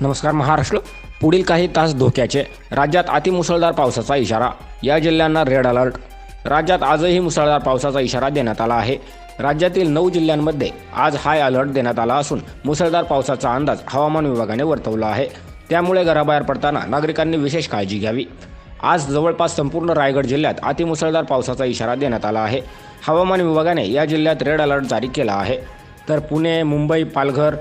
नमस्कार महाराष्ट्र. पुढील काही तास धोक्याचे. राज्यात अतिमुसळधार पावसाचा इशारा. या जिल्ह्यांना रेड अलर्ट राज्यात आजही मुसळधार पावसाचा इशारा देण्यात आला आहे. राज्यातील नऊ जिल्ह्यांमध्ये आज हाय अलर्ट देण्यात आला असून मुसळधार पावसाचा अंदाज हवामान विभागाने वर्तवला आहे. त्यामुळे घराबाहेर पडताना नागरिकांनी विशेष काळजी घ्यावी. आज जवळपास संपूर्ण रायगड जिल्ह्यात अतिमुसळधार पावसाचा इशारा देण्यात आला आहे. हवामान विभागाने या जिल्ह्यात रेड अलर्ट जारी केला आहे. तर पुणे मुंबई पालघर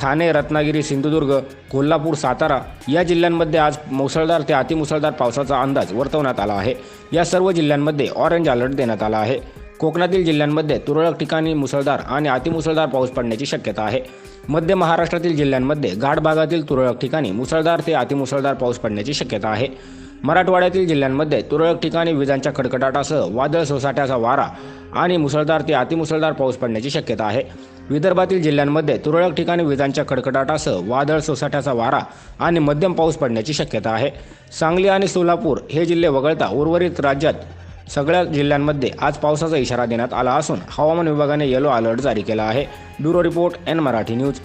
ठाणे रत्नागिरी सिंधुदुर्ग कोल्हापूर सातारा या जिल्ह्यांमध्ये आज मुसळधार ते अतिमुसळधार पावसाचा अंदाज वर्तवण्यात आला आहे. या सर्व जिल्ह्यांमध्ये ऑरेंज अलर्ट देण्यात आला आहे. कोकणातील जिल्ह्यांमध्ये तुरळक ठिकाणी मुसळधार आणि अतिमुसळधार पाऊस पडण्याची शक्यता आहे. मध्य महाराष्ट्रातील जिल्ह्यांमध्ये घाट भागातील तुरळक ठिकाणी मुसळधार ते अतिमुसळधार पाऊस पडण्याची शक्यता आहे. मराठवाड्यातील जिल्ह्यांमध्ये तुरळक ठिकाणी विजांच्या कडकडाटासह वादळ सोसाट्याचा वारा आणि मुसळधार ते अतिमुसळधार पाऊस पडण्याची शक्यता आहे. विदर्भातील जिल्ह्यांमध्ये तुरळक ठिकाणी विजांच्या कडकडाटासह वादळ सोसाट्याचा वारा आणि मध्यम पाऊस पडण्याची शक्यता आहे. सांगली आणि सोलापूर हे जिल्हे वगळता उर्वरित राज्यात सगळ्या जिल्ह्यांमध्ये आज पावसाचा इशारा देण्यात आला असून हवामान विभागाने येलो अलर्ट जारी केला आहे. Bureau report N Marathi news.